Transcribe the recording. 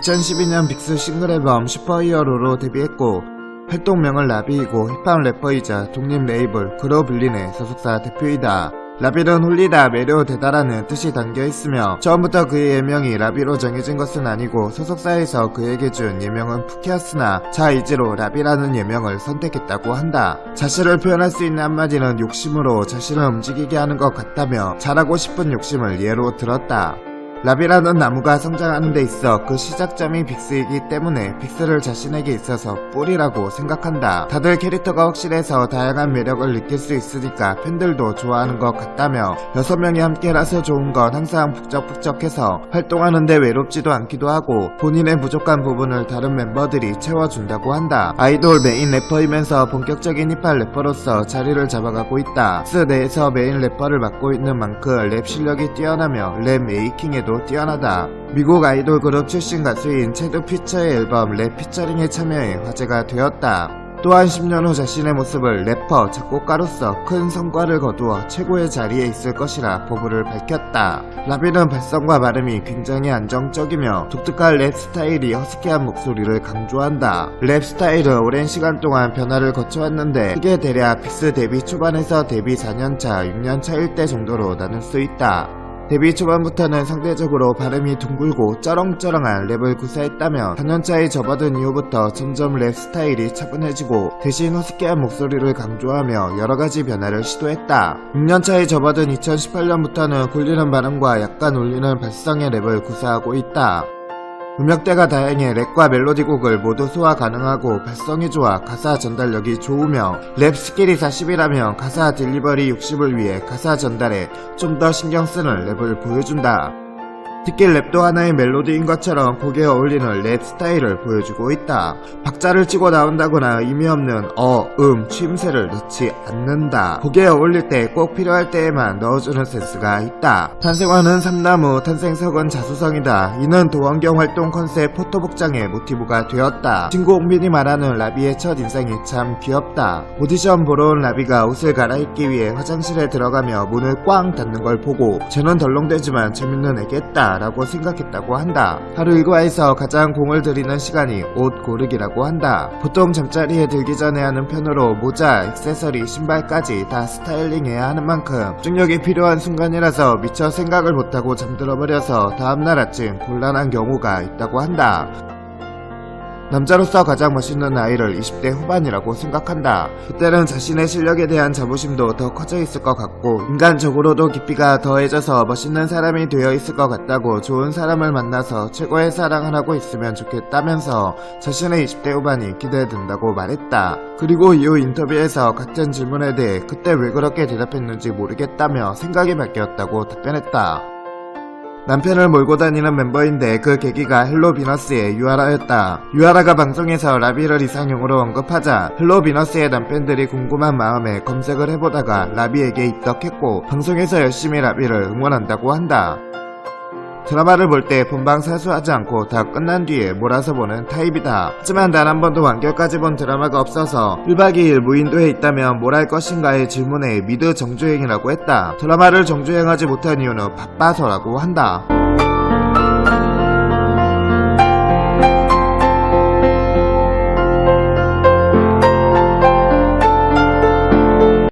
2012년 빅스 싱글 앨범 슈퍼히어로로 데뷔했고 활동명은 라비이고 힙합 래퍼이자 독립 레이블 그로블린의 소속사 대표이다. 라비는 홀리다 매료 대다라는 뜻이 담겨 있으며 처음부터 그의 예명이 라비로 정해진 것은 아니고 소속사에서 그에게 준 예명은 푸키였으나 자의지로 라비라는 예명을 선택했다고 한다. 자신을 표현할 수 있는 한마디는 욕심으로 자신을 움직이게 하는 것 같다며 잘하고 싶은 욕심을 예로 들었다. 라비라는 나무가 성장하는 데 있어 그 시작점이 빅스이기 때문에 빅스를 자신에게 있어서 뿌리라고 생각한다. 다들 캐릭터가 확실해서 다양한 매력을 느낄 수 있으니까 팬들도 좋아하는 것 같다며 여섯 명이 함께라서 좋은 건 항상 북적북적해서 활동하는데 외롭지도 않기도 하고 본인의 부족한 부분을 다른 멤버들이 채워준다고 한다. 아이돌 메인 래퍼이면서 본격적인 힙합 래퍼로서 자리를 잡아가고 있다. 스 내에서 메인 래퍼를 맡고 있는 만큼 랩 실력이 뛰어나며 랩 메이킹에도 뛰어나다. 미국 아이돌 그룹 출신 가수인 체드 피처의 앨범 랩 피처링에 참여해 화제가 되었다. 또한 10년 후 자신의 모습을 래퍼, 작곡가로서 큰 성과를 거두어 최고의 자리에 있을 것이라 포부를 밝혔다. 라비는 발성과 발음이 굉장히 안정적이며 독특한 랩 스타일이 허스키한 목소리를 강조한다. 랩 스타일은 오랜 시간 동안 변화를 거쳐왔는데 크게 대략 빅스 데뷔 초반에서 데뷔 4년차, 6년차일 때 정도로 나눌 수 있다. 데뷔 초반부터는 상대적으로 발음이 둥글고 쩌렁쩌렁한 랩을 구사했다며 4년차에 접어든 이후부터 점점 랩 스타일이 차분해지고 대신 허스키한 목소리를 강조하며 여러가지 변화를 시도했다. 6년차에 접어든 2018년부터는 굴리는 발음과 약간 울리는 발성의 랩을 구사하고 있다. 음역대가 다양해 랩과 멜로디 곡을 모두 소화 가능하고 발성이 좋아 가사 전달력이 좋으며 랩 스킬이 40이라면 가사 딜리버리 60을 위해 가사 전달에 좀 더 신경 쓰는 랩을 보여준다. 특히 랩도 하나의 멜로디인 것처럼 곡에 어울리는 랩 스타일을 보여주고 있다. 박자를 치고 나온다거나 의미 없는 어, 음, 취임새를 넣지 않는다. 곡에 어울릴 때 꼭 필요할 때에만 넣어주는 센스가 있다. 탄생화는 삼나무, 탄생석은 자수성이다. 이는 도원경 활동 컨셉 포토복장의 모티브가 되었다. 친구 옥민이 말하는 라비의 첫 인상이 참 귀엽다. 오디션 보러 온 라비가 옷을 갈아입기 위해 화장실에 들어가며 문을 꽝 닫는 걸 보고 쟤는 덜렁대지만 재밌는 애겠다 라고 생각했다고 한다. 하루 일과에서 가장 공을 들이는 시간이 옷 고르기라고 한다. 보통 잠자리에 들기 전에 하는 편으로 모자, 액세서리, 신발까지 다 스타일링해야 하는 만큼 중력이 필요한 순간이라서 미처 생각을 못하고 잠들어 버려서 다음날 아침 곤란한 경우가 있다고 한다. 남자로서 가장 멋있는 나이를 20대 후반이라고 생각한다. 그때는 자신의 실력에 대한 자부심도 더 커져 있을 것 같고 인간적으로도 깊이가 더해져서 멋있는 사람이 되어 있을 것 같다고 좋은 사람을 만나서 최고의 사랑을 하고 있으면 좋겠다면서 자신의 20대 후반이 기대된다고 말했다. 그리고 이후 인터뷰에서 같은 질문에 대해 그때 왜 그렇게 대답했는지 모르겠다며 생각이 바뀌었다고 답변했다. 남편을 몰고 다니는 멤버인데 그 계기가 헬로 비너스의 유아라였다. 유아라가 방송에서 라비를 이상형으로 언급하자 헬로 비너스의 남편들이 궁금한 마음에 검색을 해보다가 라비에게 입덕했고 방송에서 열심히 라비를 응원한다고 한다. 드라마를 볼 때 본방 사수하지 않고 다 끝난 뒤에 몰아서 보는 타입이다. 하지만 단한 번도 완결까지 본 드라마가 없어서 1박 2일 무인도에 있다면 뭘 할 것인가의 질문에 미드 정주행이라고 했다. 드라마를 정주행하지 못한 이유는 바빠서라고 한다.